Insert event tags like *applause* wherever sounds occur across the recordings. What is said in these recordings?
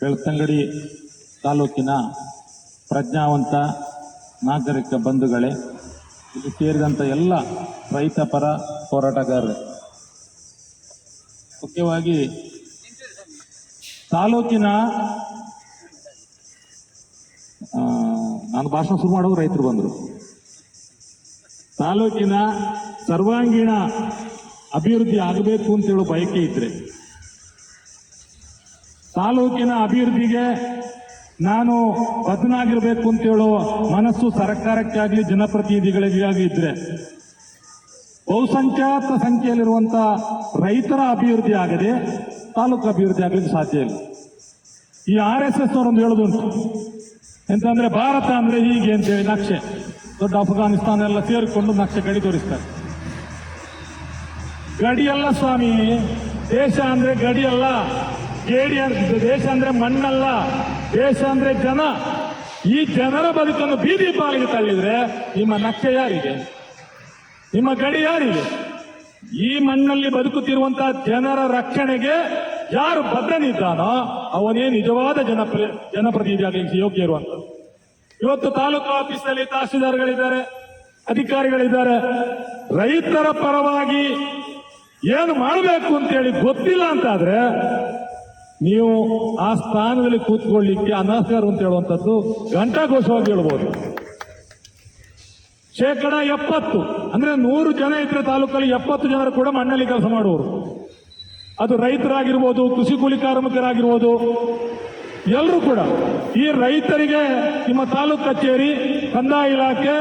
ಬೆಳ್ತಂಗಡಿ ತಾಲೂಕಿನ ಪ್ರಜ್ಞಾವಂತ ನಾಗರಿಕ ಬಂಧುಗಳೇ ಇಲ್ಲಿ ಸೇರಿದಂಥ ಎಲ್ಲ ರೈತ ಪರ ಹೋರಾಟಗಾರರು. ಮುಖ್ಯವಾಗಿ ತಾಲೂಕಿನ ನಾನು ಭಾಷಣ ಶುರು ಮಾಡೋದು ರೈತರು ಬಂದರು. ತಾಲೂಕಿನ ಸರ್ವಾಂಗೀಣ ಅಭಿವೃದ್ಧಿ ಆಗಬೇಕು ಅಂತ ಹೇಳೋ ಬಯಕೆ ಇದ್ರೆ ತಾಲೂಕಿನ ಅಭಿವೃದ್ಧಿಗೆ ನಾನು ಬದನಾಗಿರ್ಬೇಕು ಅಂತ ಹೇಳೋ ಮನಸ್ಸು ಸರ್ಕಾರಕ್ಕಾಗಲಿ ಜನಪ್ರತಿನಿಧಿಗಳಿಗಾಗಲಿ ಇದ್ರೆ. ಬಹುಸಂಖ್ಯಾತ ಸಂಖ್ಯೆಯಲ್ಲಿರುವಂಥ ರೈತರ ಅಭಿವೃದ್ಧಿ ಆಗದೆ ತಾಲೂಕು ಅಭಿವೃದ್ಧಿ ಆಗಲಿಕ್ಕೆ ಸಾಧ್ಯ ಇಲ್ಲ. ಈ ಆರ್ ಎಸ್ ಎಸ್ ಅವರೊಂದು ಹೇಳುದು ಎಂತಂದ್ರೆ ಭಾರತ ಅಂದ್ರೆ ಹೀಗೆ ಅಂತೇಳಿ ನಕ್ಷೆ. ದೊಡ್ಡ ಅಫ್ಘಾನಿಸ್ತಾನ ಎಲ್ಲ ಸೇರಿಕೊಂಡು ನಕ್ಷೆ ಗಡಿ ತೋರಿಸ್ತಾರೆ. ಗಡಿಯಲ್ಲ ಸ್ವಾಮಿ, ದೇಶ ಅಂದ್ರೆ ಗಡಿಯಲ್ಲ ಗೇಡಿ ಅಂದ್ರೆ ದೇಶ ಅಂದ್ರೆ ಮಣ್ಣಲ್ಲ, ದೇಶ ಅಂದ್ರೆ ಜನ. ಈ ಜನರ ಬದುಕನ್ನು ಬೀದಿ ಪಾಲಿಗೆ ತಳ್ಳಿದ್ರೆ ನಿಮ್ಮ ನಕ್ಷೆ ಯಾರಿಗೆ? ನಿಮ್ಮ ಗಡಿ ಯಾರಿಗೆ? ಈ ಮಣ್ಣಲ್ಲಿ ಬದುಕುತ್ತಿರುವಂತಹ ಜನರ ರಕ್ಷಣೆಗೆ ಯಾರು ಬದ್ಧನಿದ್ದಾನೋ ಅವನೇ ನಿಜವಾದ ಜನಪ್ರ, ಜನಪ್ರತಿನಿಧಿ ಆಗಲಿಕ್ಕೆ ಯೋಗ್ಯ ಇರುವಂತ ಇವತ್ತು ತಾಲೂಕು ಆಫೀಸ್ನಲ್ಲಿ ತಹಸೀಲ್ದಾರ್ಗಳಿದ್ದಾರೆ ಅಧಿಕಾರಿಗಳಿದ್ದಾರೆ. ರೈತರ ಪರವಾಗಿ ಏನು ಮಾಡಬೇಕು ಅಂತೇಳಿ ಗೊತ್ತಿಲ್ಲ ಅಂತಾದ್ರೆ ನೀವು ಆ ಸ್ಥಾನದಲ್ಲಿ ಕೂತ್ಕೊಳ್ಳಿಕ್ಕೆ ಅನಾಸ್ಕಾರ ಅಂತ ಹೇಳುವಂಥದ್ದು ಘಂಟಾಘೋಷವಾಗಿ ಹೇಳ್ಬೋದು. ಶೇಕಡ ಎಪ್ಪತ್ತು, ಅಂದ್ರೆ ನೂರು ಜನ ಇದ್ರೆ ತಾಲೂಕಲ್ಲಿ ಎಪ್ಪತ್ತು ಜನರು ಕೂಡ ಮಣ್ಣಲ್ಲಿ ಕೆಲಸ ಮಾಡುವರು ಅದು ರೈತರಾಗಿರ್ಬೋದು, ಕೃಷಿ ಕೂಲಿ ಕಾರ್ಮಿಕರಾಗಿರ್ಬೋದು ಎಲ್ಲರೂ ಕೂಡ. ಈ ರೈತರಿಗೆ ನಿಮ್ಮ ತಾಲೂಕು ಕಚೇರಿ, ಕಂದಾಯ ಇಲಾಖೆ,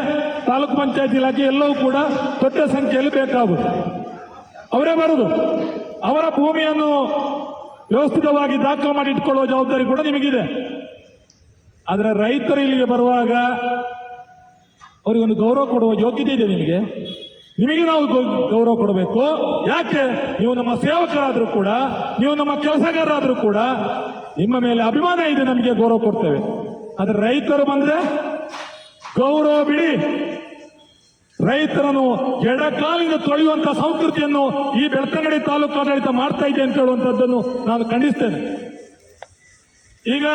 ತಾಲೂಕು ಪಂಚಾಯತ್ ಇಲಾಖೆ ಎಲ್ಲವೂ ಕೂಡ ದೊಡ್ಡ ಸಂಖ್ಯೆಯಲ್ಲಿ ಬೇಕಾಗುತ್ತೆ ಅವರೇ ಬರುದು. ಅವರ ಭೂಮಿಯನ್ನು ವ್ಯವಸ್ಥಿತವಾಗಿ ದಾಖಲು ಮಾಡಿ ಇಟ್ಕೊಳ್ಳುವ ಜವಾಬ್ದಾರಿ ಕೂಡ ನಿಮಗಿದೆ. ಆದರೆ ರೈತರು ಇಲ್ಲಿಗೆ ಬರುವಾಗ ಅವರಿಗೊಂದು ಗೌರವ ಕೊಡುವ ಯೋಗ್ಯತೆ ಇದೆ ನಿಮಗೆ? ನಿಮಗೆ ನಾವು ಗೌರವ ಕೊಡಬೇಕು. ಯಾಕೆ? ನೀವು ನಮ್ಮ ಸೇವಕರಾದರೂ ಕೂಡ, ನೀವು ನಮ್ಮ ಕೆಲಸಗಾರರಾದರೂ ಕೂಡ ನಿಮ್ಮ ಮೇಲೆ ಅಭಿಮಾನ ಇದೆ ನಮಗೆ ಗೌರವ ಕೊಡ್ತೇವೆ. ಆದರೆ ರೈತರು ಬಂದ್ರೆ ಗೌರವ ಬಿಡಿ. ರೈತರನ್ನು ಎಡಕಾಲಿನ ತೊಳೆಯುವಂತಹ ಸಂಸ್ಕೃತಿಯನ್ನು ಈ ಬೆಳ್ತಂಗಡಿ ತಾಲೂಕು ಆಡಳಿತ ಮಾಡ್ತಾ ಇದೆ ಅಂತ ಹೇಳುವಂತದ್ದನ್ನು ನಾನು ಖಂಡಿಸ್ತೇನೆ. ಈಗ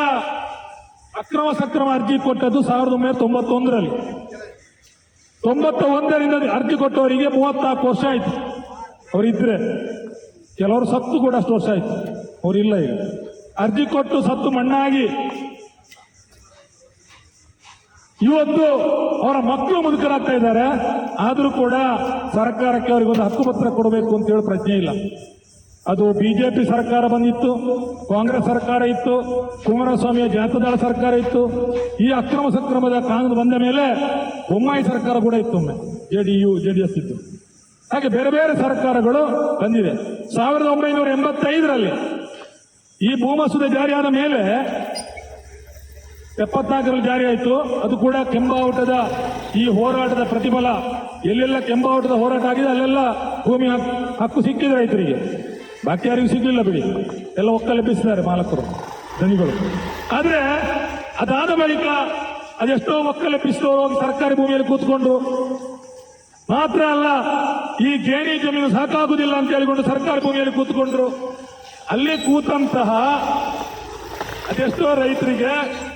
ಅಕ್ರಮ ಸಕ್ರಮ ಅರ್ಜಿ ಕೊಟ್ಟದ್ದು ಸಾವಿರದ ಒಂಬೈನೂರ ತೊಂಬತ್ತೊಂದರಲ್ಲಿ. ತೊಂಬತ್ತ ಒಂದರಿಂದ ಅರ್ಜಿ ಕೊಟ್ಟವರಿಗೆ ಮೂವತ್ನಾಲ್ಕು ವರ್ಷ ಆಯ್ತು. ಅವರಿದ್ರೆ ಕೆಲವರು ಸತ್ತು ಕೂಡ ಅಷ್ಟು ವರ್ಷ ಆಯ್ತು. ಅವರಿಲ್ಲ ಈಗ. ಅರ್ಜಿ ಕೊಟ್ಟು ಸತ್ತು ಮಣ್ಣಾಗಿ ಇವತ್ತು ಅವರ ಮಕ್ಕಳು ಮುದುಕರಾಗ್ತಾ ಇದ್ದಾರೆ. ಆದರೂ ಕೂಡ ಸರ್ಕಾರಕ್ಕೆ ಅವರಿಗೆ ಒಂದು ಹಕ್ಕುಪತ್ರ ಕೊಡಬೇಕು ಅಂತ ಹೇಳಿ ಪ್ರಜ್ಞೆ ಇಲ್ಲ. ಅದು ಬಿಜೆಪಿ ಸರ್ಕಾರ ಬಂದಿತ್ತು, ಕಾಂಗ್ರೆಸ್ ಸರ್ಕಾರ ಇತ್ತು ಕುಮಾರಸ್ವಾಮಿಯ ಜನತಾದಳ ಸರ್ಕಾರ ಇತ್ತು. ಈ ಅಕ್ರಮ ಸಕ್ರಮದ ಕಾನೂನು ಬಂದ ಮೇಲೆ ಬೊಮ್ಮಾಯಿ ಸರ್ಕಾರ ಕೂಡ ಇತ್ತು ಒಮ್ಮೆ. ಡಿ ಎಸ್ ಇತ್ತು. ಹಾಗೆ ಬೇರೆ ಬೇರೆ ಸರ್ಕಾರಗಳು ಬಂದಿದೆ ಸಾವಿರದ ಒಂಬೈನೂರ ಎಂಬತ್ತೈದರಲ್ಲಿ ಈ ಭೂಮಸೂದೆ ಜಾರಿಯಾದ ಮೇಲೆ ಎಪ್ಪತ್ನಾಲ್ಕರಲ್ಲಿ ಜಾರಿ ಆಯಿತು. ಅದು ಕೂಡ ಕೆಂಬಾವುಟದ ಈ ಹೋರಾಟದ ಪ್ರತಿಫಲ. ಎಲ್ಲೆಲ್ಲ ಕೆಂಬಾವುಟದ ಹೋರಾಟ ಆಗಿದೆ, ಅಲ್ಲೆಲ್ಲ ಭೂಮಿ ಹಕ್- ಹಕ್ಕು ಸಿಕ್ಕಿದೆ ರೈತರಿಗೆ. ಬಾಕಿ ಯಾರಿಗೂ ಸಿಗಲಿಲ್ಲ ಬಿಡಿ. ಎಲ್ಲ ಒಕ್ಕಲೆಬ್ಬಿಸಿದ್ದಾರೆ ಮಾಲಕರು, ಧನಿಗಳು. ಆದರೆ ಅದಾದ ಬಳಿಕ ಅದೆಷ್ಟೋ ಒಕ್ಕಲೆಬ್ಬಿಸಿದವರು ಹೋಗಿ ಸರ್ಕಾರಿ ಭೂಮಿಯಲ್ಲಿ ಕೂತ್ಕೊಂಡು ಮಾತ್ರ ಅಲ್ಲ, ಈ ಗೇಣಿ ಜಮೀನು ಸಾಕಾಗುವುದಿಲ್ಲ ಅಂತ ಹೇಳಿಕೊಂಡು ಸರ್ಕಾರಿ ಭೂಮಿಯಲ್ಲಿ ಕೂತ್ಕೊಂಡ್ರು. ಅಲ್ಲಿ ಕೂತಂತಹ ಅದೆಷ್ಟೋ ರೈತರಿಗೆ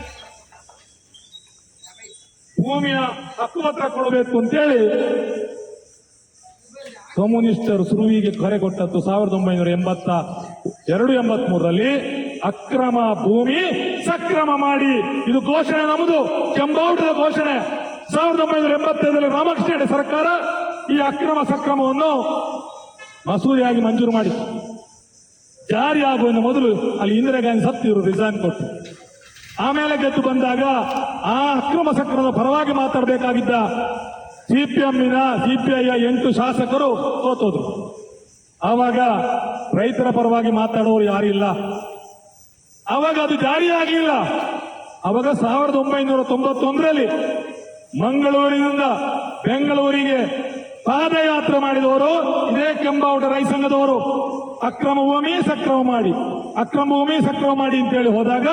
ಭೂಮಿಯ ಹಕ್ಕು ಹತ್ರ ಕೊಡಬೇಕು ಅಂತೇಳಿ ಕಮ್ಯುನಿಸ್ಟರು ಸುರುವಿಗೆ ಕರೆ ಕೊಟ್ಟದ್ದು ಸಾವಿರದ ಒಂಬೈನೂರ ಎಂಬತ್ತ ಎರಡು ಎಂಬತ್ ಮೂರರಲ್ಲಿ ಅಕ್ರಮ ಭೂಮಿ ಸಕ್ರಮ ಮಾಡಿ. ಇದು ಘೋಷಣೆ ನಮ್ಮದು ಕೆಂಬಾವುಟದ ಘೋಷಣೆ. ಸಾವಿರದ ಒಂಬೈನೂರ ಎಂಬತ್ತೈದರಲ್ಲಿ ರಾಮಕೃಷ್ಣ ಸರ್ಕಾರ ಈ ಅಕ್ರಮ ಸಕ್ರಮವನ್ನು ಮಸೂದೆಯಾಗಿ ಮಂಜೂರು ಮಾಡಿ ಜಾರಿ ಆಗುವ ಮೊದಲು ಅಲ್ಲಿ ಇಂದಿರಾ ಗಾಂಧಿ ಸತ್ತಿರು ರಿಸೈನ್ ಕೊಟ್ಟು. ಆಮೇಲೆ ಗೆದ್ದು ಬಂದಾಗ ಆ ಅಕ್ರಮ ಸಕ್ರಮದ ಪರವಾಗಿ ಮಾತಾಡಬೇಕಾಗಿದ್ದ ಸಿಪಿಎಂನ ಸಿಪಿಐಯ ಎಂಟು ಶಾಸಕರು ಸೋತೋದ್ರು. ಆವಾಗ ರೈತರ ಪರವಾಗಿ ಮಾತಾಡೋರು ಯಾರಿಲ್ಲ ಆವಾಗ ಅದು ಜಾರಿಯಾಗಲಿಲ್ಲ ಅವಾಗ ಸಾವಿರದ ಒಂಬೈನೂರ ತೊಂಬತ್ತೊಂದರಲ್ಲಿ ಮಂಗಳೂರಿನಿಂದ ಬೆಂಗಳೂರಿಗೆ ಪಾದಯಾತ್ರೆ ಮಾಡಿದವರು, ಇದೇ ಕೆಂಬಾವುಟ ರೈ ಸಂಘದವರು. ಅಕ್ರಮ ಭೂಮಿ, ಸಕ್ರಮ ಮಾಡಿ. ಅಕ್ರಮ ಭೂಮಿ, ಸಕ್ರಮ ಮಾಡಿ ಅಂತೇಳಿ ಹೋದಾಗ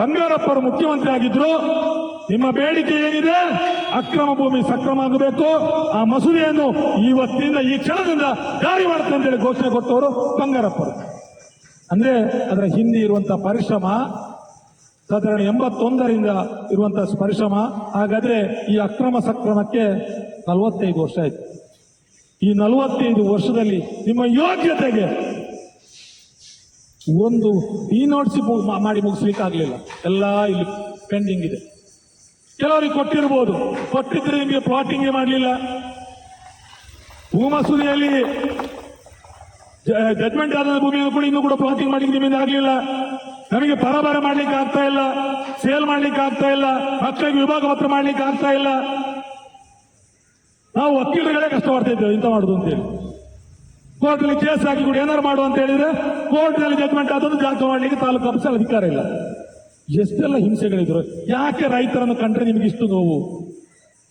ಬಂಗಾರಪ್ಪರು ಮುಖ್ಯಮಂತ್ರಿ ಆಗಿದ್ರು. ನಿಮ್ಮ ಬೇಡಿಕೆ ಏನಿದೆ? ಅಕ್ರಮ ಭೂಮಿ, ಸಕ್ರಮ ಆಗಬೇಕು. ಆ ಮಸೂದೆಯನ್ನು ಇವತ್ತಿನಿಂದ ಈ ಕ್ಷಣದಿಂದ ಜಾರಿ ಮಾಡ್ತೇನೆ ಅಂತೇಳಿ ಘೋಷಣೆ ಕೊಟ್ಟವರು ಬಂಗಾರಪ್ಪರು. ಅಂದ್ರೆ ಅದರ ಹಿಂದೆ ಇರುವಂತಹ ಪರಿಶ್ರಮ, ಸಾಧಾರಣ ಎಂಬತ್ತೊಂದರಿಂದ ಇರುವಂತಹ ಪರಿಶ್ರಮ. ಹಾಗಾದ್ರೆ ಈ ಅಕ್ರಮ, ಸಕ್ರಮಕ್ಕೆ ನಲವತ್ತೈದು ವರ್ಷ ಆಯ್ತು. ಈ ನಲವತ್ತೈದು ವರ್ಷದಲ್ಲಿ ನಿಮ್ಮ ಯೋಗ್ಯತೆಗೆ ಒಂದು ಈ ನೋಟ್ಸಿ ಮಾಡಿ ಮುಗಿಸ್ಲಿಕ್ಕೆ ಆಗಲಿಲ್ಲ ಎಲ್ಲ ಇಲ್ಲಿ ಪೆಂಡಿಂಗ್ ಇದೆ. ಕೆಲವರಿಗೆ ಕೊಟ್ಟಿರ್ಬೋದು. ಕೊಟ್ಟಿದ್ರೆ ನಿಮಗೆ ಪ್ಲಾಟಿಂಗ್ ಮಾಡಲಿಲ್ಲ. ಭೂಮಸೂದಿಯಲ್ಲಿ ಜಡ್ಮೆಂಟ್ ಆದ ಭೂಮಿಯನ್ನು ಕೂಡ ಇನ್ನೂ ಕೂಡ ಪ್ಲಾಟಿಂಗ್ ಮಾಡಲಿಕ್ಕೆ ನಿಮ್ಮಿಂದ ಆಗಲಿಲ್ಲ. ನಮಗೆ ಪರಬರ ಮಾಡ್ಲಿಕ್ಕೆ ಆಗ್ತಾ ಇಲ್ಲ. ಸೇಲ್ ಮಾಡ್ಲಿಕ್ಕೆ ಆಗ್ತಾ ಇಲ್ಲ. ಮಕ್ಕಳಿಗೆ ವಿಭಾಗ ಪತ್ರ ಮಾಡ್ಲಿಕ್ಕೆ ಆಗ್ತಾ ಇಲ್ಲ. ನಾವು ವಕೀಲರುಗಳೇ ಕಷ್ಟ ಮಾಡ್ತಾ ಇದ್ದೇವೆ ಇಂತ ಮಾಡುದು ಅಂತೇಳಿ ಕೋರ್ಟ್ನಲ್ಲಿ ಕೇಸ್ ಹಾಕಿ ಕೂಡ ಏನಾರು ಮಾಡು ಅಂತ ಹೇಳಿದ್ರೆ ಕೋರ್ಟ್ನಲ್ಲಿ ಜಜ್ಮೆಂಟ್ ಆದದ್ದು ಜಾಗ ಮಾಡಲಿಕ್ಕೆ ತಾಲೂಕು ಆಫೀಸಲ್ಲಿ ಅಧಿಕಾರ ಇಲ್ಲ. ಎಷ್ಟೆಲ್ಲ ಹಿಂಸೆಗಳಿದ್ರು. ಯಾಕೆ ರೈತರನ್ನು ಕಂಡ್ರೆ ನಿಮಗೆ ಇಷ್ಟು ನೋವು?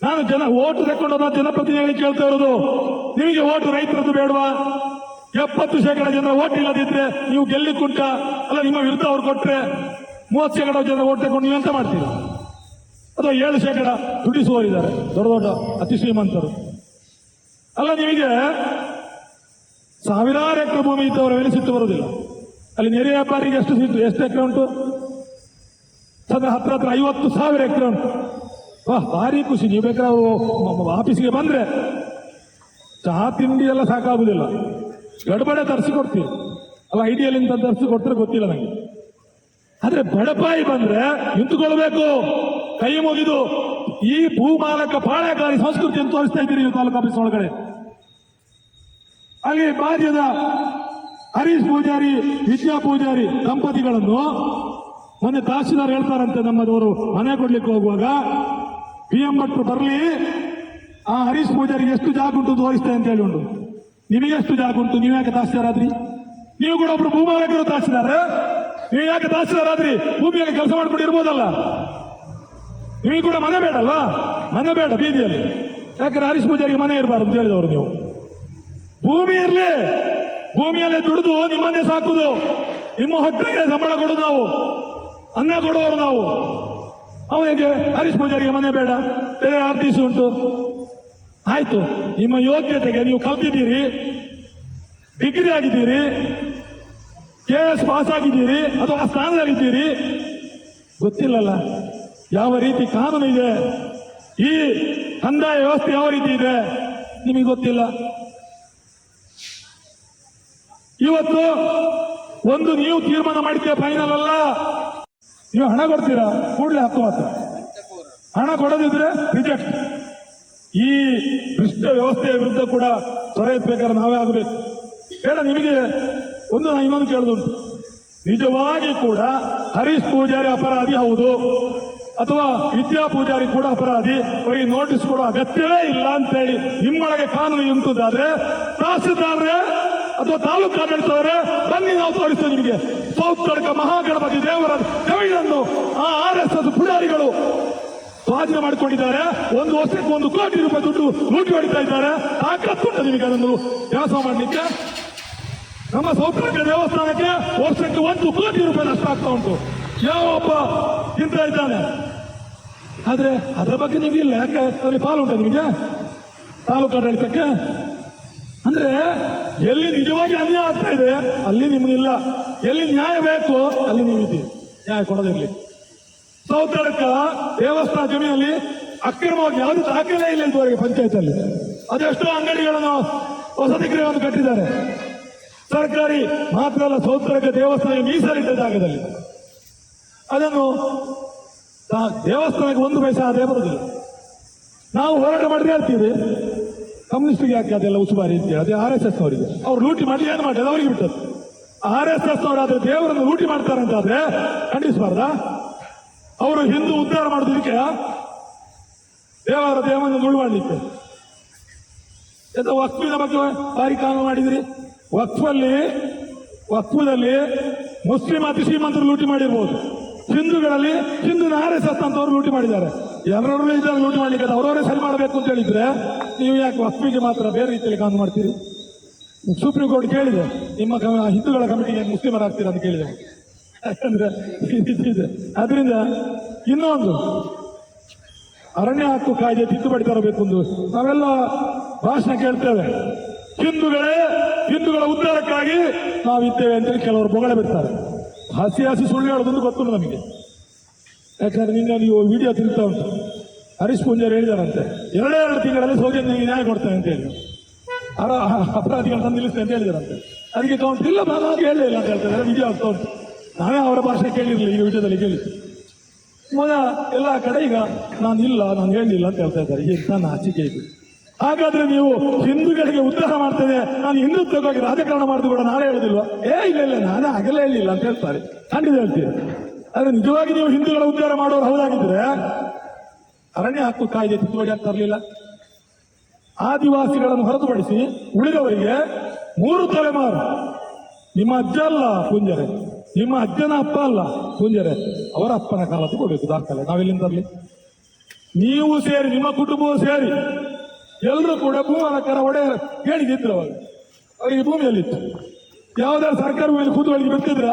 ನಾನು ಜನ ಓಟು ನಾನು ಜನಪ್ರತಿನಿಧಿ ಕೇಳ್ತಾ ಇರೋದು. ನಿಮಗೆ ಓಟು ರೈತರದ್ದು ಬೇಡವಾ? ಎಪ್ಪತ್ತು ಶೇಕಡ ಜನರ ಓಟ್ ಇಲ್ಲದಿದ್ರೆ ನೀವು ಗೆಲ್ಲಿ ಕುಂಟ. ಅಲ್ಲ, ನಿಮ್ಮ ವಿರುದ್ಧ ಅವ್ರು ಕೊಟ್ರೆ ಮೂವತ್ತು ಶೇಕಡ ಜನರ ಓಟ್ ತಗೊಂಡು ನೀವು ಎಂತ ಮಾಡ್ತೀರಿ? ಅಥವಾ ಏಳು ಶೇಕಡ ದುಡಿಸುವರಿದ್ದಾರೆ ದೊಡ್ಡ ದೊಡ್ಡ ಅತಿ ಶ್ರೀಮಂತರು. ಅಲ್ಲ, ನಿಮಗೆ ಸಾವಿರಾರು ಎಕರೆ ಭೂಮಿ ಇದ್ದವರ ಮೇಲೆ ಸಿಟ್ಟು ಬರುವುದಿಲ್ಲ. ಅಲ್ಲಿ ನೆರೆ ವ್ಯಾಪಾರಿಗೆ ಎಷ್ಟು ಸಿಟ್ಟು, ಎಷ್ಟು ಎಕರೆ ಉಂಟು? ಸದಾ ಹತ್ರ ಹತ್ರ ಐವತ್ತು ಸಾವಿರ ಎಕರೆ ಉಂಟು. ವಾಹ್, ಭಾರಿ ಖುಷಿ. ನೀವು ಬೇಕಾದ್ರೆ ಅವರು ಆಫೀಸಿಗೆ ಬಂದ್ರೆ ಚಹಾ ತಿಂಡಿ ಎಲ್ಲ ಸಾಕಾಗುದಿಲ್ಲ ಗಡಬಡೆ ತರಿಸಿ ಕೊಡ್ತೀವಿ ಅಲ್ಲ ಐಡಿಯಲ್ಲಿಂದ ತರಿಸಿ ಕೊಡ್ತಾರೆ ಗೊತ್ತಿಲ್ಲ ನನಗೆ ಆದ್ರೆ ಬಡಪಾಯಿ ಬಂದ್ರೆ ನಿಂತುಕೊಳ್ಬೇಕು. ಕೈ ಮುಗಿದು ಈ ಭೂಮಾಲಕ ಪಾಳೆಗಾರಿ ಸಂಸ್ಕೃತಿಯನ್ನು ತೋರಿಸ್ತಾ ಇದ್ದೀರಿ ನೀವು ತಾಲೂಕು ಆಫೀಸ್ ಒಳಗಡೆ. ಅಲ್ಲಿ ಬಾಧ್ಯದ ಹರೀಶ್ ಪೂಜಾರಿ, ವಿದ್ಯಾ ಪೂಜಾರಿ ದಂಪತಿಗಳನ್ನು ಮೊನ್ನೆ ತಹಸೀಲ್ದಾರ್ ಹೇಳ್ತಾರಂತೆ ನಮ್ಮದವರು ಮನೆ ಕೊಡ್ಲಿಕ್ಕೆ ಹೋಗುವಾಗ. ಪಿ ಎಂ ಭಟ್ರು ಬರಲಿ, ಆ ಹರೀಶ್ ಪೂಜಾರಿಗೆ ಎಷ್ಟು ಜಾಗ ಉಂಟು ತೋರಿಸ್ತೇ ಅಂತ ಹೇಳಿ ಉಂಟು ನಿಮಗೆ ಎಷ್ಟು ಜಾಗ ಉಂಟು? ನೀವು ಯಾಕೆ ತಹಶೀಲ್ದಾರ್ ಆದ್ರಿ? ನೀವು ಕೂಡ ಒಬ್ರು ಭೂಮಾಲಕರು ತಹಶೀಲ್ದಾರ? ನೀವು ಯಾಕೆ ತಹಶೀಲ್ದಾರ್ ಆದ್ರಿ? ಭೂಮಿಯಲ್ಲಿ ಕೆಲಸ ಮಾಡ್ಕೊಂಡು ಇರ್ಬೋದಲ್ಲ. ನಿಮಗೆ ಕೂಡ ಮನೆ ಬೇಡಲ್ಲ? ಮನೆ ಬೇಡ ಬೀದಿಯಲ್ಲಿ. ಯಾಕಂದ್ರೆ ಹರೀಶ್ ಪೂಜಾರಿಗೆ ಮನೆ ಇರಬಾರ್ದು ಅಂತ ಹೇಳಿದವರು ನೀವು. ಭೂಮಿ ಇರಲಿ. ಭೂಮಿಯಲ್ಲೇ ದುಡಿದು ನಿಮ್ಮನ್ನೇ ಸಾಕುದು. ನಿಮ್ಮ ಹೊಟ್ಟೆಗೆ ಸಂಬಳ ಕೊಡುದು ನಾವು. ಅನ್ನ ಕೊಡುವವರು ನಾವು. ಅವನಿಗೆ ಹರೀಶ್ ಪೂಜಾರಿಗೆ ಮನೆ ಬೇಡ. ಬೇರೆ ಆರ್ಟಿಸಿ ಉಂಟು. ಆಯ್ತು. ನಿಮ್ಮ ಯೋಗ್ಯತೆಗೆ ನೀವು ಕಲ್ತಿದ್ದೀರಿ. ಡಿಗ್ರಿ ಆಗಿದ್ದೀರಿ. ಕೆ ಎಸ್ ಪಾಸ್ ಆಗಿದ್ದೀರಿ. ಅಥವಾ ಸ್ಥಾನದಲ್ಲಿದ್ದೀರಿ. ಗೊತ್ತಿಲ್ಲಲ್ಲ. ಯಾವ ರೀತಿ ಕಾನೂನು ಇದೆ? ಈ ಕಂದಾಯ ವ್ಯವಸ್ಥೆ ಯಾವ ರೀತಿ ಇದೆ? ನಿಮಗೆ ಗೊತ್ತಿಲ್ಲ. ಇವತ್ತು ಒಂದು ನೀವು ತೀರ್ಮಾನ ಮಾಡಿದ್ದೆ ಫೈನಲ್ ಅಲ್ಲ. ನೀವು ಹಣ ಕೊಡ್ತೀರಾ? ಕೂಡಲೇ ಹತ್ತು ಹಣ ಕೊಡದಿದ್ರೆ ರಿಜೆಕ್ಟ್ ಈ ಕೃಷ್ಣ ವ್ಯವಸ್ಥೆಯ ವಿರುದ್ಧ ಕೂಡ ಎತ್ತಬೇಕಾದ್ರೆ ನಾವೇ ಆಗಬೇಕು. ಬೇಡ, ನಿಮಗೆ ಒಂದು ನಾನು ಇನ್ನೊಂದು ಕೇಳೋದು ನಿಜವಾಗಿ ಕೂಡ ಹರೀಶ್ ಪೂಜಾರಿ ಅಪರಾಧಿ ಹೌದು. ಅಥವಾ ವಿದ್ಯಾ ಪೂಜಾರಿ ಕೂಡ ಅಪರಾಧಿ, ಅವರಿಗೆ ನೋಟಿಸ್ ಕೊಡೋ ಅಗತ್ಯವೇ ಇಲ್ಲ ಅಂತೇಳಿ ನಿಮ್ಮೊಳಗೆ ಕಾನೂನು ಇಂತದಾದ್ರೆ ತಹಸೀಲ್ದಾರ್ರೆ ಅಥವಾ ತಾಲೂಕು ಆಡಳಿತವರೇ ಬನ್ನಿ ನಾವು ತೋರಿಸ್ತೇವೆ ನಿಮಗೆ. ಸೌತ್ ಕಡಕ ಮಹಾಗಣಪತಿ ದೇವರ ಜಮೀನನ್ನು ಆ ಆರ್ ಎಸ್ ಎಸ್ ಪುಡಾರಿಗಳು ಸ್ವಾಧೀನ ಮಾಡಿಕೊಂಡಿದ್ದಾರೆ. ಒಂದು ವರ್ಷಕ್ಕೆ ಒಂದು ಕೋಟಿ ರೂಪಾಯಿ ದುಡ್ಡು ಲೂಟಿ ಹೊಡಿತಾ ಇದ್ದಾರೆ. ತಾಕತ್ತುಂಟು ನಿಮಗೆ ಅದನ್ನು ಕೆಲಸ ಮಾಡಲಿಕ್ಕೆ. ನಮ್ಮ ಸೌಕರ್ಯ ದೇವಸ್ಥಾನಕ್ಕೆ ವರ್ಷಕ್ಕೆ ಒಂದು ಕೋಟಿ ರೂಪಾಯಿ ನಷ್ಟ ಆಗ್ತಾ ಉಂಟು. ಯಾವೊಬ್ಬ ತಿಂತ ಇದ್ದಾನೆ? ಆದ್ರೆ ಅದರ ಬಗ್ಗೆ ನಿಮಗೆ ಇಲ್ಲ, ಯಾಕೆ ಅದರಲ್ಲಿ ಪಾಲು ಉಂಟು ನಿಮಗೆ? ತಾಲೂಕು ಆಡಳಿತಕ್ಕೆ ಅಂದ್ರೆ ಎಲ್ಲಿ ನಿಜವಾಗಿ ಅನ್ಯಾಯ ಆಗ್ತಾ ಇದೆ, ಅಲ್ಲಿ ನಿಮ್ಗಿಲ್ಲ ಎಲ್ಲಿ ನ್ಯಾಯ ಬೇಕು, ಅಲ್ಲಿ ನೀವಿದ್ದೀರಿ ನ್ಯಾಯ ಕೊಡೋದಿರ್ಲಿ ಸೌತಡಕ ದೇವಸ್ಥಾನ ಜಮೀನಲ್ಲಿ ಅಕ್ರಮವಾಗಿ ಯಾವುದು ದಾಖಲೆ ಇಲ್ಲ ಇದುವರೆಗೆ ಪಂಚಾಯತಲ್ಲಿ ಅದೆಷ್ಟೋ ಅಂಗಡಿಗಳನ್ನು, ವಸತಿ ಗೃಹವನ್ನು ಕಟ್ಟಿದ್ದಾರೆ. ಸರ್ಕಾರಿ ಮಾತ್ರ ಅಲ್ಲ, ಸೌತಡಕ ದೇವಸ್ಥಾನ ಮೀಸಲಿಟ್ಟ ಜಾಗದಲ್ಲಿ. ಅದನ್ನು ದೇವಸ್ಥಾನಕ್ಕೆ ಒಂದು ಪೈಸೆ ಆದಾಯ ಬರುವುದಿಲ್ಲ ನಾವು ಹೋರಾಟ ಮಾಡಿದ್ರೆ ಹೇಳ್ತೀವಿ ಕಮ್ಯುನಿಸ್ಟ್ಗೆ ಯಾಕೆ ಅದೆಲ್ಲ ಉಸುಬಾರಿ ಅಂತ ಹೇಳಿ, ಅದೇ ಆರ್ ಎಸ್ ಎಸ್ ಅವರಿಗೆ ಅವ್ರು ಲೂಟಿ ಮಾಡಿ ಏನು ಮಾಡ್ತಾರೆ ಅದು ಅವರಿಗೆ ಬಿಟ್ಟದ್ದು. ಆರ್ ಎಸ್ ಎಸ್ ಅವರಾದ್ರೆ ದೇವರನ್ನು ಲೂಟಿ ಮಾಡ್ತಾರೆ ಅಂತಾದ್ರೆ ಖಂಡಿಸಬಾರ್ದ? ಅವರು ಹಿಂದೂ ಉದ್ಧಾರ ಮಾಡೋದಕ್ಕೆ ದೇವರ ದೇವನ್ನು ನುಳು ಮಾಡಲಿಕ್ಕೆ. ಎಂತ ವಕ್ಫಿನ ಬಗ್ಗೆ ಭಾರಿ ಕಾನೂನು ಮಾಡಿದಿರಿ? ವಕ್ಫಲ್ಲಿ, ವಕ್ಫದಲ್ಲಿ ಮುಸ್ಲಿಂ ಅತಿ ಶ್ರೀಮಂತರು ಲೂಟಿ ಮಾಡಿರ್ಬೋದು. ಹಿಂದೂಗಳಲ್ಲಿ ಹಿಂದೂ ಆರ್ ಎಸ್ ಎಸ್ ಅಂತವ್ರು ಲೂಟಿ ಮಾಡಿದ್ದಾರೆ. ಎಲ್ಲರಲ್ಲೂ ಇದ್ದಾರೆ ಲೂಟಿ ಮಾಡಲಿಕ್ಕೆ ಅವರವರೇ ಸರಿ ಮಾಡಬೇಕು ಅಂತ ಹೇಳಿದ್ರೆ ನೀವು ಯಾಕೆ ವಸ್ತುವಿಗೆ ಮಾತ್ರ ಬೇರೆ ರೀತಿಯಲ್ಲಿ ಕಾನೂನು ಮಾಡ್ತೀರಿ? ಸುಪ್ರೀಂ ಕೋರ್ಟ್ ಕೇಳಿದೆ, ನಿಮ್ಮ ಹಿಂದೂಗಳ ಕಮಿಟಿಗೆ ಮುಸ್ಲಿಮರಾಗ್ತೀರಾ ಅಂತ ಕೇಳಿದೆ. ಯಾಕಂದ್ರೆ ಇದೆ. ಅದರಿಂದ ಇನ್ನೊಂದು, ಅರಣ್ಯ ಹಕ್ಕು ಕಾಯ್ದೆ ತಿದ್ದುಪಡಿ ತರಬೇಕು ಎಂದು ನಾವೆಲ್ಲ ಭಾಷಣ ಕೇಳ್ತೇವೆ. ಹಿಂದೂಗಳೇ ಹಿಂದೂಗಳ ಉದ್ಧಾರಕ್ಕಾಗಿ ನಾವಿದ್ದೇವೆ ಅಂತೇಳಿ ಕೆಲವರು ಬೊಗಳೆ ಬಿಡ್ತಾರೆ. ಹಸಿ ಹಸಿ ಸುಳ್ಳು ಹೇಳೋದೊಂದು ಗೊತ್ತುಂಟು ನಮಗೆ. ಯಾಕಂದ್ರೆ ನಿನ್ನೆ ನೀವು ವಿಡಿಯೋ ತಿಂತಾ ಉಂಟು. ಹರೀಶ್ ಪೂಂಜಾರಿ ಹೇಳಿದಾರಂತೆ, ಎರಡೇ ಎರಡು ತಿಂಗಳಲ್ಲಿ ಸೌಜನ್ಯ ನ್ಯಾಯ ಕೊಡ್ತೇನೆ ಅಂತ ಹೇಳಿ ಅರ ತಂದು ನಿಲ್ಲಿಸ್ತೇನೆ ಅಂತ ಹೇಳಿದಾರಂತೆ. ಅದಕ್ಕೆ ಕೌಂಟ್ ಇಲ್ಲ, ನಾನು ಹಾಗೆ ಹೇಳಲೇ ಇಲ್ಲ ಅಂತ ಹೇಳ್ತಾರೆ. ವಿಡಿಯೋ ಆಗ್ತಾ ಉಂಟು. ನಾನೇ ಅವರ ಭಾಷೆ ಕೇಳಿರಲಿಲ್ಲ ಈ ವಿಡಿಯೋದಲ್ಲಿ ಕೇಳಿ ಮಗ ಎಲ್ಲ ಕಡೆ ಈಗ ನಾನು ಇಲ್ಲ ನಾನು ಹೇಳಿಲ್ಲ ಅಂತ ಹೇಳ್ತಾ ಇದ್ದಾರೆ. ಈಗ ನಾನು ನಾಚಿಕೆ ಇದು. ಹಾಗಾದ್ರೆ ನೀವು ಹಿಂದೂಗಳಿಗೆ ಉದ್ಧಾರ ಮಾಡ್ತೇನೆ, ನಾನು ಹಿಂದುತ್ವಕ್ಕಾಗಿ ರಾಜಕಾರಣ ಮಾಡಿದ್ರು ಕೂಡ ನಾನೇ ಹೇಳುದಿಲ್ವಾ? ಏ, ಇಲ್ಲ ಇಲ್ಲ ನಾನೇ ಆಗಲೇ ಹೇಳಿಲ್ಲ ಅಂತ ಹೇಳ್ತಾರೆ. ಖಂಡಿತ ಹೇಳ್ತೀರಿ ಆದ್ರೆ ನಿಜವಾಗಿ ನೀವು ಹಿಂದೂಗಳ ಉದ್ಧಾರ ಮಾಡೋರು ಹೌದಾಗಿದ್ರೆ ಅರಣ್ಯ ಹಕ್ಕು ಕಾಯ್ದೆ ತಿದ್ದುಪಡಿ ಆಗ್ತಾ ಇರಲಿಲ್ಲ ಆದಿವಾಸಿಗಳನ್ನು ಹೊರತುಪಡಿಸಿ ಉಳಿದವರಿಗೆ ಮೂರು ತಲೆಮಾರು ನಿಮ್ಮ ಅಜ್ಜ ಅಲ್ಲ ಪುಂಜರೆ, ನಿಮ್ಮ ಅಜ್ಜನ ಅಪ್ಪ ಅಲ್ಲ ಪುಂಜರೆ, ಅವರ ಅಪ್ಪನ ಕಾಲದ್ದು ಕೊಡಬೇಕು ದಾಖಲೆ. ನಾವೆಲ್ಲಿಂದರಲಿ ನೀವು ಸೇರಿ, ನಿಮ್ಮ ಕುಟುಂಬವೂ ಸೇರಿ. ಎಲ್ಲರೂ ಕೂಡ ಭೂಮಾಲಕರ ಒಡೆಯರ ಹೇಳಿದ್ರು ಅವರು. ಅವರಿಗೆ ಭೂಮಿಯಲ್ಲಿತ್ತು. ಯಾವುದಾದ್ರು ಸರ್ಕಾರ ಭೂಮಿಯಲ್ಲಿ ಕೂತ್ಕೊಳ್ಳಿ ಬಿಟ್ಟಿದ್ರ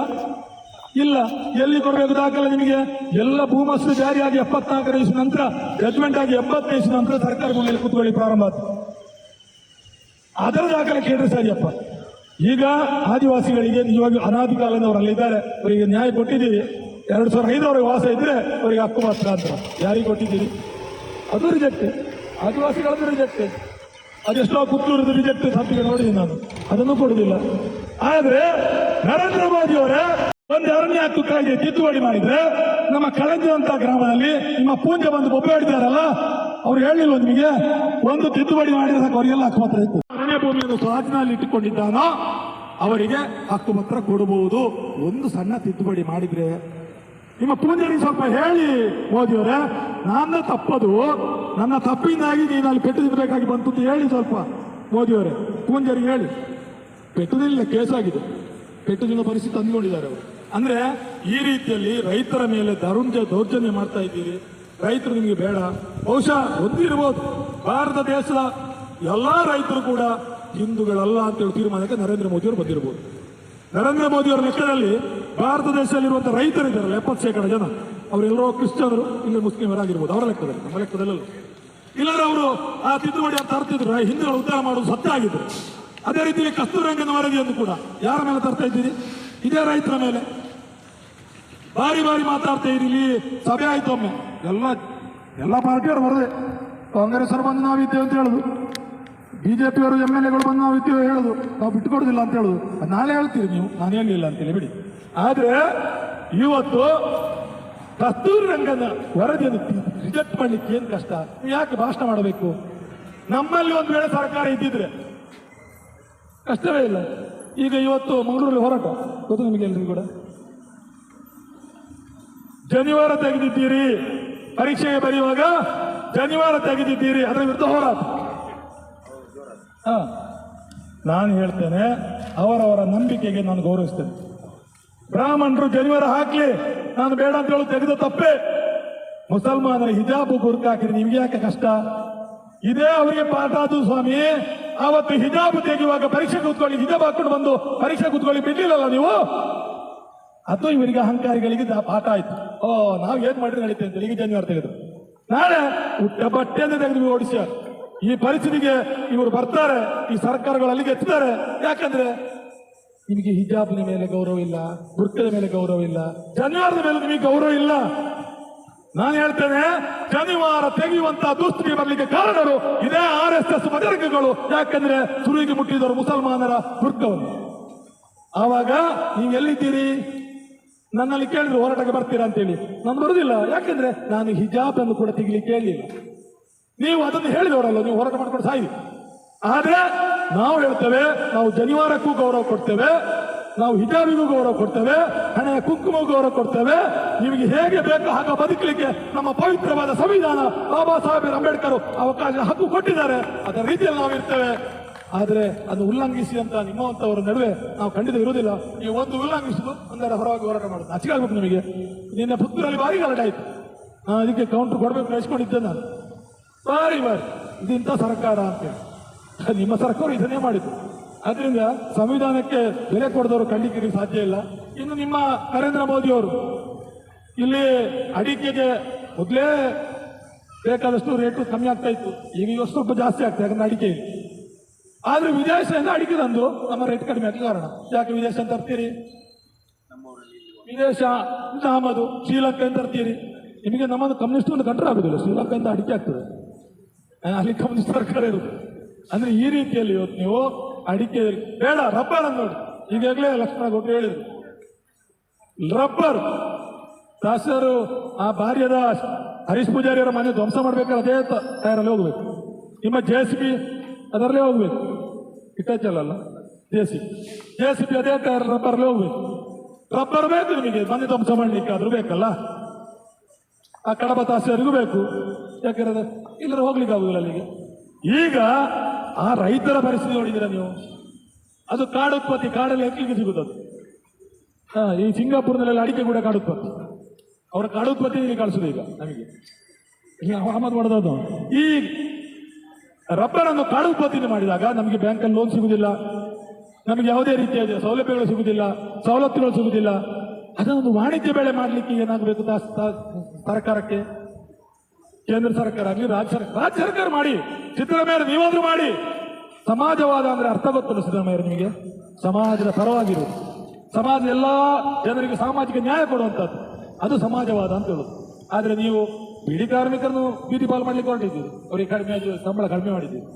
ಇಲ್ಲ. ಎಲ್ಲಿ ಕೊಡಬೇಕು ದಾಖಲೆ ನಿಮಗೆ? ಎಲ್ಲ ಭೂಮಸ್ತು ಜಾರಿಯಾಗಿ ಎಪ್ಪತ್ನಾಲ್ಕು ಇಸ್ವಿ ನಂತರ ಜಜ್ಮೆಂಟ್ ಆಗಿ ಎಂಬತ್ತನೇ ಇಸ್ವಿ ನಂತರ ಸರ್ಕಾರ ಭೂಮಿಯಲ್ಲಿ ಕೂತ್ಕೊಳ್ಳಿ ಪ್ರಾರಂಭ ಆಯ್ತು ಅದರ ದಾಖಲೆ ಕೇಳಿದ್ರೆ ಸರಿಯಪ್ಪ. ಈಗ ಆದಿವಾಸಿಗಳಿಗೆ ನಿಜವಾಗಿ ಅನಾದಿ ಕಾಲದಿಂದ ಅವರಲ್ಲಿದ್ದಾರೆ ಅವರಿಗೆ ನ್ಯಾಯ ಕೊಟ್ಟಿದ್ದೀವಿ. ಎರಡು ಸಾವಿರದ ಐದರವರೆಗೆ ವಾಸ ಇದ್ರೆ ಅವರಿಗೆ ಹಕ್ಕು ಮಾತ್ರ ಅಂತ. ಯಾರಿಗೆ ಕೊಟ್ಟಿದ್ದೀರಿ? ಅದು ರಿಜೆಕ್ಟ್ ಆದಿವಾಸಿಗಳದ್ದು ರಿಜೆಕ್ಟ್ ಅದೆಷ್ಟೋ ಪುತ್ತೂರದ ರಿಜೆಕ್ಟ್ ಸತ್ತಿಗೆ ನೋಡಿದೆ ನಾನು. ಅದನ್ನು ಕೊಡುದಿಲ್ಲ ಆದ್ರೆ ನರೇಂದ್ರ ಮೋದಿ ಅವರೇ ಒಂದು ಅರಣ್ಯ ಹಕ್ಕು ಕಾಯ್ದೆ ತಿದ್ದುಪಡಿ ಮಾಡಿದ್ರೆ ನಮ್ಮ ಕಳಂಜಂತ ಗ್ರಾಮದಲ್ಲಿ ನಿಮ್ಮ ಪೂಜೆ ಬಂದು ಬೊಬ್ಬೆ ಹಿಡಿದಾರಲ್ಲ ಅವ್ರು ಹೇಳಿಲ್ವ ನಿಮಗೆ? ಒಂದು ತಿದ್ದುಪಡಿ ಮಾಡಿದ್ರೆ ಸಾಕು ಅವರಿಗೆಲ್ಲ ಹಕ್ಕು ಪತ್ರ ಇತ್ತು. ಅರಣ್ಯ ಭೂಮಿಯನ್ನು ಸ್ವಾಧೀನಲ್ಲಿ ಇಟ್ಟುಕೊಂಡಿದ್ದಾನೋ, ಅವರಿಗೆ ಹಕ್ಕು ಪತ್ರ ಕೊಡಬಹುದು. ಒಂದು ಸಣ್ಣ ತಿದ್ದುಪಡಿ ಮಾಡಿದ್ರೆ ನಿಮ್ಮ ಪೂಂಜರಿಗೆ ಸ್ವಲ್ಪ ಹೇಳಿ, ಮೋದಿಯವರೇ. ನನ್ನ ತಪ್ಪದು. ನನ್ನ ತಪ್ಪಿನಾಗಿ ನೀನು ಅಲ್ಲಿ ಪೆಟ್ಟು ತಿನ್ನಬೇಕಾಗಿ ಬಂತು ಅಂತ ಹೇಳಿ ಸ್ವಲ್ಪ, ಮೋದಿಯವರೇ. ಪೂಂಜರಿಗೆ ಹೇಳಿ. ಪೆಟ್ಟು ತಿನ್ನಲಿಲ್ಲ ಕೇಸಾಗಿದೆ ಪೆಟ್ಟು ತಿನ್ನೋ ಪರಿಸ್ಥಿತಿ ತಂದುಕೊಂಡಿದ್ದಾರೆ ಅವರು. ಅಂದ್ರೆ, ಈ ರೀತಿಯಲ್ಲಿ ರೈತರ ಮೇಲೆ ದರುಂಜ ದೌರ್ಜನ್ಯ ಮಾಡ್ತಾ ಇದ್ದೀರಿ. ರೈತರು ನಿಮಗೆ ಬೇಡ. ಬಹುಶಃ ಹೊಂದಿರ್ಬೋದು ಭಾರತ ದೇಶದ ಎಲ್ಲಾ ರೈತರು ಕೂಡ ಹಿಂದೂಗಳಲ್ಲ ಅಂತ ಹೇಳಿ ತೀರ್ಮಾನಕ್ಕೆ ನರೇಂದ್ರ ಮೋದಿಯವರು ಬಂದಿರ್ಬೋದು. ನರೇಂದ್ರ ಮೋದಿಯವರ ಲೆಕ್ಕದಲ್ಲಿ ಭಾರತ ದೇಶದಲ್ಲಿರುವಂತಹ ರೈತರಿದ್ದಾರಲ್ಲ ಎಪ್ಪತ್ತು ಶೇಕಡ ಜನ. ಅವರೆಲ್ಲರೂ ಕ್ರಿಶ್ಚಿಯನರು ಇಲ್ಲ ಮುಸ್ಲಿಮರಾಗಿರ್ಬೋದು ಅವರ ಲೆಕ್ಕದಲ್ಲಿ, ನಮ್ಮ ಲೆಕ್ಕದಲ್ಲ. ಇಲ್ಲದ್ರೆ ಅವರು ಆ ತಿದ್ದುಪಡಿ ಅಂತ ತರ್ತಿದ್ರು ಹಿಂದಿನ ಉದ್ಧಾರ ಮಾಡೋದು ಸತ್ಯ ಆಗಿದ್ರು. ಅದೇ ರೀತಿ ಕಸ್ತೂರಂಗನ ವರದಿಯನ್ನು ಕೂಡ ಯಾರ ಮೇಲೆ ತರ್ತಾ ಇದ್ದೀರಿ? ಇದೇ ರೈತರ ಮೇಲೆ. ಬಾರಿ ಬಾರಿ ಮಾತಾಡ್ತಾ ಇರಿ ಇಲ್ಲಿ ಸಭೆ ಆಯ್ತು ಒಮ್ಮೆ. ಎಲ್ಲ ಎಲ್ಲ ಪಾರ್ಟಿಯವರು ಬರದೆ ಕಾಂಗ್ರೆಸ್ ಅವರು ಬಂದು ನಾವಿದ್ದೇವೆ ಅಂತ ಹೇಳುದು. ಬಿಜೆಪಿಯವರು ಎಂ ಎಲ್ ಎಗಳು ಬಂದು ನಾವಿದ್ದೇವೆ ಹೇಳುದು. ನಾವು ಬಿಟ್ಟುಕೊಡುದಿಲ್ಲ ಅಂತ ಹೇಳುದು. ನಾಳೆ ಹೇಳ್ತೀರಿ ನೀವು. ನಾನು ಹೇಳಿಲ್ಲ ಅಂತೇಳಿ, ಬಿಡಿ. ಆದ್ರೆ ಇವತ್ತು ಕಸ್ತೂರಿ ರಂಗನ ವರದಿಯನ್ನು ರಿಜೆಕ್ಟ್ ಮಾಡ್ಲಿಕ್ಕೆ ಏನ್ ಕಷ್ಟ? ಯಾಕೆ ಭಾಷಣ ಮಾಡಬೇಕು? ನಮ್ಮಲ್ಲಿ ಒಂದು ವೇಳೆ ಸರ್ಕಾರ ಇದ್ದಿದ್ರೆ ಕಷ್ಟವೇ ಇಲ್ಲ. ಈಗ ಇವತ್ತು ಮಂಗಳೂರಲ್ಲಿ ಹೋರಾಟ. ಗೊತ್ತು ನಿಮಗೆ ಎಲ್ರಿಗೂ ಕೂಡ? ಜನಿವಾರ ತೆಗೆದಿದ್ದೀರಿ. ಪರೀಕ್ಷೆಗೆ ಬರೆಯುವಾಗ ಜನಿವಾರ ತೆಗೆದಿದ್ದೀರಿ. ಅದರ ವಿರುದ್ಧ ಹೋರಾಟ. ನಾನು ಹೇಳ್ತೇನೆ, ಅವರವರ ನಂಬಿಕೆಗೆ ನಾನು ಗೌರವಿಸ್ತೇನೆ. ಬ್ರಾಹ್ಮಣರು ಜನಿವಾರ ಹಾಕ್ಲಿ. ನಾನು ಬೇಡ ಅಂತ ಹೇಳಿ ತೆಗೆದ ತಪ್ಪೆ. ಮುಸಲ್ಮಾನರ ಹಿಜಾಬು ಗುರುತು ಹಾಕಿದ್ರೆ ನಿಮ್ಗೆ ಯಾಕೆ ಕಷ್ಟ? ಇದೇ ಅವರಿಗೆ ಪಾಠ ಅದು ಸ್ವಾಮಿ. ಆವತ್ತು ಹಿಜಾಬು ತೆಗೆಯುವಾಗ ಪರೀಕ್ಷೆ ಕೂತ್ಕೊಳ್ಳಿ, ಹಿಜಾಬ್ ಹಾಕೊಂಡು ಬಂದು ಪರೀಕ್ಷೆ ಕೂತ್ಕೊಳ್ಳಿ, ಬಿಡ್ಲಿಲ್ಲಲ್ಲ ನೀವು? ಅದು ಇವರಿಗೆ ಅಹಂಕಾರಿಗಳಿಗೆ ಪಾಠ ಆಯ್ತು. ಓ, ನಾವು ಏನ್ ಮಾಡಿದ್ರೆ ನಡೀತೇವೆ ಅಂತ ಈಗ ಜನಿವಾರ ತೆಗೆದ್ರು. ನಾಳೆ ಉಟ್ಟ ಬಟ್ಟೆಯನ್ನು ತೆಗೆದು ಓಡಿಸ್ಯಾರ ಈ ಪರಿಸ್ಥಿತಿಗೆ ಇವರು ಬರ್ತಾರೆ, ಈ ಸರ್ಕಾರಗಳು ಅಲ್ಲಿಗೆ ಎತ್ತಾರೆ. ಯಾಕಂದ್ರೆ ನಿಮಗೆ ಹಿಜಾಬ್ನ ಮೇಲೆ ಗೌರವ ಇಲ್ಲ ಬುರ್ಕದ ಮೇಲೆ ಗೌರವ ಇಲ್ಲ, ಜನಿವಾರದ ಮೇಲೆ ನಿಮಗೆ ಗೌರವ ಇಲ್ಲ. ನಾನು ಹೇಳ್ತೇನೆ ಶನಿವಾರ ತೆಗೆಯುವಂತಹ ದುಸ್ಥಿತಿ ಬರಲಿಕ್ಕೆ ಕಾರಣರು ಇದೇ ಆರ್ ಎಸ್ ಎಸ್ ಬಜರಂಗಗಳು. ಯಾಕಂದ್ರೆ ಸುರುವಿಗೆ ಮುಟ್ಟಿದವರು ಮುಸಲ್ಮಾನರ ದುರ್ಗವನ್ನು ಆವಾಗ ನೀವು ಎಲ್ಲಿದ್ದೀರಿ? ನನ್ನಲ್ಲಿ ಕೇಳಿದ್ರು, ಹೋರಾಟಕ್ಕೆ ಬರ್ತೀರಾ ಅಂತೇಳಿ. ನಾನು ಬರುದಿಲ್ಲ. ಯಾಕಂದ್ರೆ ನಾನು ಹಿಜಾಬ್ ಅನ್ನು ಕೂಡ ತೆಗಿಲಿಕ್ಕೆ ಹೇಳಿಲ್ಲ. ನೀವು ಅದನ್ನು ಹೇಳಿದವರಲ್ಲ, ನೀವು ಹೋರಾಟ ಮಾಡ್ಕೊಂಡು ಸಾಯಿ ಆದ್ರೆ ನಾವು ಹೇಳ್ತೇವೆ, ನಾವು ಜನಿವಾರಕ್ಕೂ ಗೌರವ ಕೊಡ್ತೇವೆ, ನಾವು ಹಿಜಾಬಿಗೂ ಗೌರವ ಕೊಡ್ತೇವೆ, ಹಣೆಯ ಕುಂಕುಮ ಗೌರವ ಕೊಡ್ತೇವೆ. ನಿಮಗೆ ಹೇಗೆ ಬೇಕು ಹಾಗೆ ಬದುಕಲಿಕ್ಕೆ ನಮ್ಮ ಪವಿತ್ರವಾದ ಸಂವಿಧಾನ ಬಾಬಾ ಸಾಹೇಬ್ ಅಂಬೇಡ್ಕರ್ ಅವಕಾಶ ಹಕ್ಕು ಕೊಟ್ಟಿದ್ದಾರೆ. ಅದರ ರೀತಿಯಲ್ಲಿ ನಾವು ಇರ್ತೇವೆ. ಆದ್ರೆ ಅದು ಉಲ್ಲಂಘಿಸಿದಂತ ನಿಮ್ಮಂತವರ ನಡುವೆ ನಾವು ಖಂಡಿತ ಇರುವುದಿಲ್ಲ. ಈ ಒಂದು ಉಲ್ಲಂಘಿಸಿದ್ರು ಒಂದರ ಹೊರವಾಗಿ ಹೋರಾಟ ಮಾಡುದು. ಹಚ್ಚಿಗಾಗ್ಬೇಕು ನಿಮಗೆ. ನಿನ್ನೆ ಪುತ್ತೂರಲ್ಲಿ ಬಾರಿ ಗಲಾಟೆ ಆಯ್ತು. ಅದಕ್ಕೆ ಕೌಂಟರ್ ಕೊಡಬೇಕು ಬಯಸ್ಕೊಂಡಿದ್ದೆ ನಾನು. ಬಾರಿ ಬಾರಿ ಇದಿಂತ ಸರ್ಕಾರ ಅಂತೇಳಿ *laughs* ನಿಮ್ಮ ಸರ್ಕಾರ ಇದನ್ನೇ ಮಾಡಿದ್ರು ಅದರಿಂದ ಸಂವಿಧಾನಕ್ಕೆ ಬೆಲೆ ಕೊಡದವರು ಖಂಡಿಕೆ ಸಾಧ್ಯ ಇಲ್ಲ. ಇನ್ನು ನಿಮ್ಮ ನರೇಂದ್ರ ಮೋದಿ ಅವರು, ಇಲ್ಲಿ ಅಡಿಕೆಗೆ ಮೊದಲೇ ಬೇಕಾದಷ್ಟು ರೇಟು ಕಮ್ಮಿ ಆಗ್ತಾ ಇತ್ತು. ಈಗ ಇವತ್ತು ಸ್ವಲ್ಪ ಜಾಸ್ತಿ ಆಗ್ತದೆ ಯಾಕಂದ್ರೆ ಅಡಿಕೆ. ಆದ್ರೆ ವಿದೇಶದಿಂದ ಅಡಿಕೆ ತಂದು ನಮ್ಮ ರೇಟ್ ಕಡಿಮೆ ಆಗ್ತದೆ ಕಾರಣ. ಯಾಕೆ ವಿದೇಶ ಅಂತ ತರ್ತೀರಿ? ವಿದೇಶ ಆಮದು ಶ್ರೀಲಂಕಾ ತರ್ತೀರಿ. ನಿಮಗೆ ನಮ್ಮದು ಕಮ್ಯುನಿಸ್ಟ್ ಒಂದು ಕಂಟ್ರೋಲ್ ಆಗುದಿಲ್ಲ. ಶ್ರೀಲಂಕಾ ಅಡಿಕೆ ಆಗ್ತದೆ. ಅಲ್ಲಿ ಕಮ್ಯುನಿಸ್ಟ್ ಸರ್ಕಾರ ಇರುದು. ಅಂದ್ರೆ ಈ ರೀತಿಯಲ್ಲಿ ಇವತ್ತು ನೀವು ಅಡಿಕೆ, ಬೇಡ, ರಬ್ಬರ್ ಅನ್ನು ನೋಡಿ. ಈಗಾಗಲೇ ಲಕ್ಷ್ಮಣ ಗೌಡ್ರು ಹೇಳಿದ್ರು. ರಬ್ಬರ್. ದಾಸರು ಆ ಬಾರ್ಯದ ಹರೀಶ್ ಪೂಜಾರಿಯವರ ಮನೆ ಧ್ವಂಸ ಮಾಡ್ಬೇಕಾದ್ರೆ ಅದೇ ತಯಾರಲ್ಲಿ ಹೋಗ್ಬೇಕು. ನಿಮ್ಮ ಜೆ ಸಿ ಬಿ ಅದರಲ್ಲೇ ಹೋಗ್ಬೇಕು. ಇಟ್ಟಲ್ಲ J C J C B ಅದೇ ಟೈರ್ ರಬ್ಬರ್ಲೇ ಹೋಗ್ಬೇಕು. ರಬ್ಬರ್ ಬೇಕು ನಿಮಗೆ, ಮನೆ ಧ್ವಂಸ ಮಾಡ್ಲಿಕ್ಕೆ ಆದ್ರೂ ಬೇಕಲ್ಲ? ಆ ಕಡಬ ತಾಸಿಯವರಿಗೂ ಬೇಕು. ಯಾಕಂದ್ರೆ ಇಲ್ಲರೂ ಹೋಗ್ಲಿಕ್ಕೆ ಆಗುದಿಲ್ಲ ಅಲ್ಲಿಗೆ. ಈಗ ಆ ರೈತರ ಪರಿಸ್ಥಿತಿ ನೋಡಿದ್ದೀರಾ ನೀವು? ಅದು ಕಾಡು ಉತ್ಪತ್ತಿ ಕಾಡಲ್ಲಿ ಹೆಕ್ಲಿಕ್ಕೆ ಸಿಗುತ್ತದೆ. ಈ ಸಿಂಗಾಪುರದಲ್ಲೆಲ್ಲ ಅಡಿಕೆ ಕೂಡ ಕಾಡು ಉತ್ಪತ್ತಿ ಅವರ ಕಾಡು ಉತ್ಪತ್ತಿ ಇಲ್ಲಿ ಕಳಿಸುದು ಈಗ ನಮಗೆ. ಆಮದು ಮಾಡೋದು ಈ ರಬ್ಬರ್ ಅನ್ನು ಕಾಡು ಮಾಡಿದಾಗ ನಮಗೆ ಬ್ಯಾಂಕಲ್ಲಿ ಲೋನ್ ಸಿಗುದಿಲ್ಲ. ನಮಗೆ ಯಾವುದೇ ರೀತಿಯ ಸೌಲಭ್ಯಗಳು ಸಿಗುದಿಲ್ಲ, ಸವಲತ್ತುಗಳು ಸಿಗುದಿಲ್ಲ. ಅದನ್ನೊಂದು ವಾಣಿಜ್ಯ ಬೆಳೆ ಮಾಡಲಿಕ್ಕೆ ಏನಾಗಬೇಕು ಸರ್ಕಾರಕ್ಕೆ? ಕೇಂದ್ರ ಸರ್ಕಾರ ಆಗಲಿ, ರಾಜ್ಯ ಸರ್ಕಾರ ರಾಜ್ಯ ಸರ್ಕಾರ ಮಾಡಿ. ಸಿದ್ದರಾಮಯ್ಯ ನೀವಾದ್ರೂ ಮಾಡಿ. ಸಮಾಜವಾದ ಅಂದ್ರೆ ಅರ್ಥ ಗೊತ್ತಲ್ಲ ಸಿದ್ದರಾಮಯ್ಯ ನಿಮಗೆ? ಸಮಾಜದ ಪರವಾಗಿರು. ಸಮಾಜ ಎಲ್ಲಾ ಜನರಿಗೆ ಸಾಮಾಜಿಕ ನ್ಯಾಯ ಕೊಡುವಂತದ್ದು ಅದು ಸಮಾಜವಾದ ಅಂತ ಹೇಳುದು. ಆದ್ರೆ ನೀವು ಬಿಡಿ ಕಾರ್ಮಿಕರನ್ನು ಬೀದಿ ಪಾಲು ಮಾಡ್ಲಿಕ್ಕೆ ಹೊರಟಿದ್ದೀರಿ. ಅವರಿಗೆ ಕಡಿಮೆ ಸಂಬಳ ಕಡಿಮೆ ಮಾಡಿದ್ದೀರಿ.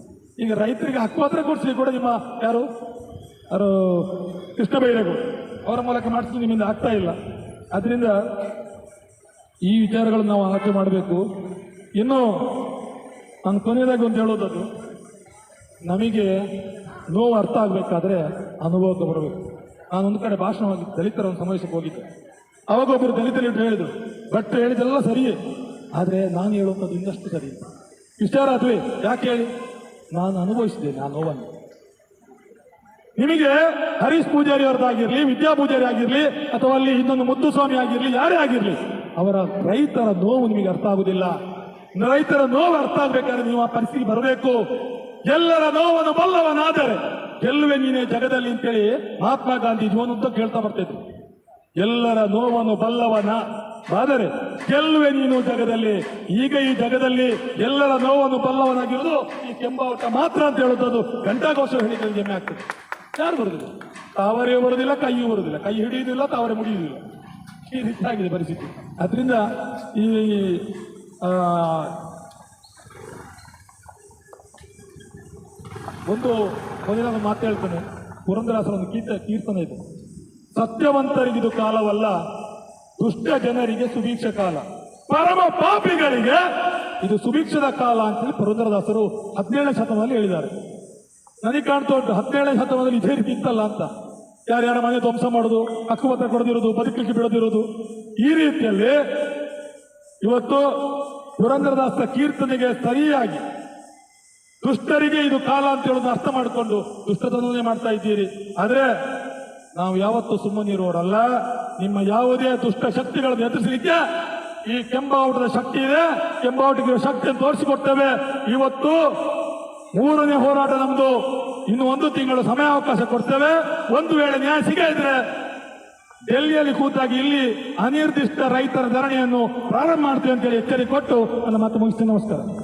ಈಗ ರೈತರಿಗೆ ಹಕ್ಕು ಹತ್ರ ಕೊಡಿಸ್ಲಿಕ್ಕೆ ಕೂಡ ನಿಮ್ಮ ಯಾರು? ಯಾರು? ಕೃಷ್ಣ ಬೈರೇಗೌಡ. ಅವರ ಮೂಲಕ ಮಾಡಿಸಲು ನಿಮ್ಮಿಂದ ಆಗ್ತಾ ಇಲ್ಲ. ಅದರಿಂದ ಈ ವಿಚಾರಗಳನ್ನು ನಾವು ಆಲೋಚನೆ ಮಾಡಬೇಕು. ಇನ್ನು ನಾನು ಕೊನೆಯದಾಗಿ ಒಂದು ಹೇಳೋದದು. ನಮಗೆ ನೋವು ಅರ್ಥ ಆಗಬೇಕಾದ್ರೆ ಅನುಭವಕ್ಕೆ ಬರಬೇಕು. ನಾನು ಒಂದು ಕಡೆ ಭಾಷಣವಾಗಿ ದಲಿತರ ಒಂದು ಸಮಾವೇಶಕ್ಕೆ ಹೋಗಿದ್ದೆ. ಅವಾಗ ಒಬ್ಬರು ದಲಿತ ಲೀಡರ್ ಹೇಳಿದರು ಬಟ್ ಹೇಳಿದೆಲ್ಲ ಸರಿಯೇ? ಆದರೆ ನಾನು ಹೇಳುವಂಥದ್ದು ಇನ್ನಷ್ಟು ಸರಿ ಇಷ್ಟಾರ ಅದುವೇ ಯಾಕೆ ಹೇಳಿ? ನಾನು ಅನುಭವಿಸಿದ್ದೇನೆ ಆ ನೋವನ್ನು. ನಿಮಗೆ ಹರೀಶ್ ಪೂಜಾರಿ ಅವರದ್ದಾಗಿರ್ಲಿ ವಿದ್ಯಾ ಪೂಜಾರಿ ಆಗಿರಲಿ, ಅಥವಾ ಅಲ್ಲಿ ಇನ್ನೊಂದು ಮುದ್ದುಸ್ವಾಮಿ ಆಗಿರಲಿ, ಯಾರೇ ಆಗಿರಲಿ, ಅವರ ರೈತರ ನೋವು ನಿಮಗೆ ಅರ್ಥ ಆಗುದಿಲ್ಲ. ರೈತರ ನೋವು ಅರ್ಥ ಆಗ್ಬೇಕಾದ್ರೆ ನೀವು ಆ ಪರಿಸ್ಥಿತಿ ಬರಬೇಕು. ಎಲ್ಲರ ನೋವನ್ನು ಬಲ್ಲವನಾದರೆ ಗೆಲ್ಲುವೆ ನೀನೇ ಜಗದಲ್ಲಿ ಅಂತೇಳಿ ಮಹಾತ್ಮ ಗಾಂಧಿ ಜೀವನ ಕೇಳ್ತಾ ಬರ್ತಿದ್ರು. ಎಲ್ಲರ ನೋವನ್ನು ಬಲ್ಲವನ. ಆದರೆ ಗೆಲ್ಲುವೆ ನೀನು ಜಗದಲ್ಲಿ. ಈಗ ಈ ಜಗದಲ್ಲಿ ಎಲ್ಲರ ನೋವನ್ನು ಬಲ್ಲವನಾಗಿರುವುದು ಈ ಕೆಂಬಾವಟ ಮಾತ್ರ ಅಂತ ಹೇಳುವುದು ಘಂಟಾಘೋಷ ಹೇಳಿದ್ರೆ ಜಮೆ ಆಗ್ತದೆ. ಯಾರು ಬರುದಿಲ್ಲ ತಾವರೇ ಬರುದಿಲ್ಲ, ಕೈಯೂ ಬರುದಿಲ್ಲ. ಕೈ ಹಿಡಿಯುವುದಿಲ್ಲ, ತಾವರೆ ಮುಡಿಯುವುದಿಲ್ಲ ಈ ರೀತಿ ಆಗಿದೆ ಪರಿಸ್ಥಿತಿ. ಅದರಿಂದ ಈ ಒಂದು ಒಂದು ಮಾತು ಹೇಳ್ತೇನೆ. ಪುರಂದರಾಸರ ಒಂದು ಕೀರ್ತ, ಕೀರ್ತನೆ ಇದೆ. ಸತ್ಯವಂತರಿಗಿದು ಕಾಲವಲ್ಲ, ದುಷ್ಟ ಜನರಿಗೆ ಸುಭೀಕ್ಷ ಕಾಲ. ಪರಮ ಪಾಪಿಗಳಿಗೆ ಇದು ಸುಭೀಕ್ಷದ ಕಾಲ ಅಂತೇಳಿ ಪುರಂದರದಾಸರು ಹದಿನೇಳನೇ ಶತಮಾನದಲ್ಲಿ ಹೇಳಿದ್ದಾರೆ. ನನಗೆ ಕಾಣ್ತಾ ಉಂಟು, ಹದಿನೇಳನೇ ಶತಮಾನದಲ್ಲಿ ಇದೇ ರೀತಿ ಇತ್ತಲ್ಲ ಅಂತ. ಯಾರ್ಯಾರ ಮನೆ ಧ್ವಂಸ ಮಾಡೋದು ಹಕ್ಕುಪತ್ರ ಕೊಡದಿರೋದು ಬದುಕಲಿಕ್ಕೆ ಬಿಡದಿರೋದು ಈ ರೀತಿಯಲ್ಲಿ ಇವತ್ತು ಪುರಂದರದಾಸರ ಕೀರ್ತನೆಗೆ ಸರಿಯಾಗಿ ದುಷ್ಟರಿಗೆ ಇದು ಕಾಲ ಅಂತ ಹೇಳೋದು ಅರ್ಥ ಮಾಡಿಕೊಂಡು ದುಷ್ಟತನೇ ಮಾಡ್ತಾ ಇದ್ದೀರಿ. ಆದ್ರೆ ನಾವು ಯಾವತ್ತೂ ಸುಮ್ಮನಿರುವವರಲ್ಲ ನಿಮ್ಮ ಯಾವುದೇ ದುಷ್ಟ ಶಕ್ತಿಗಳನ್ನು ಎದುರಿಸಲಿಕ್ಕೆ ಈ ಕೆಂಬಾವುಟದ ಶಕ್ತಿ ಇದೆ. ಕೆಂಬಾವುಟಿಗೆ ಶಕ್ತಿ ತೋರಿಸಿಕೊಡ್ತೇವೆ. ಇವತ್ತು ಮೂರನೇ ಹೋರಾಟ ನಮ್ದು. ಇನ್ನು ಒಂದು ತಿಂಗಳು ಸಮಯಾವಕಾಶ ಕೊಡ್ತೇವೆ. ಒಂದು ವೇಳೆ ನ್ಯಾಯ ಸಿಗದಿದ್ರೆ ಡೆಲ್ಲಿಯಲ್ಲಿ ಕೂತಾಗಿ ಇಲ್ಲಿ ಅನಿರ್ದಿಷ್ಟ ರೈತರ ಧರಣಿಯನ್ನು ಪ್ರಾರಂಭ ಮಾಡ್ತೀವಿ ಅಂತೇಳಿ ಎಚ್ಚರಿಕೆ ಕೊಟ್ಟು ನನ್ನ ಮಾತು ಮುಗಿಸ್ತೇನೆ. ನಮಸ್ಕಾರ.